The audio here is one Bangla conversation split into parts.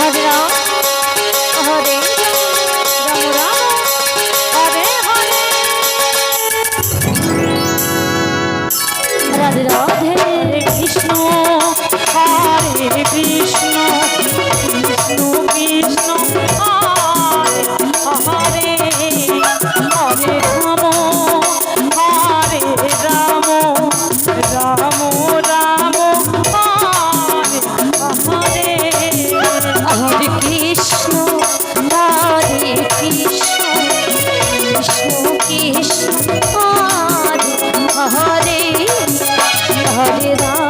হরে রাম হরে রাম রাম হরে হরে রাধে রাধে কৃষ্ণ হরে হরে রাম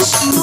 Peace.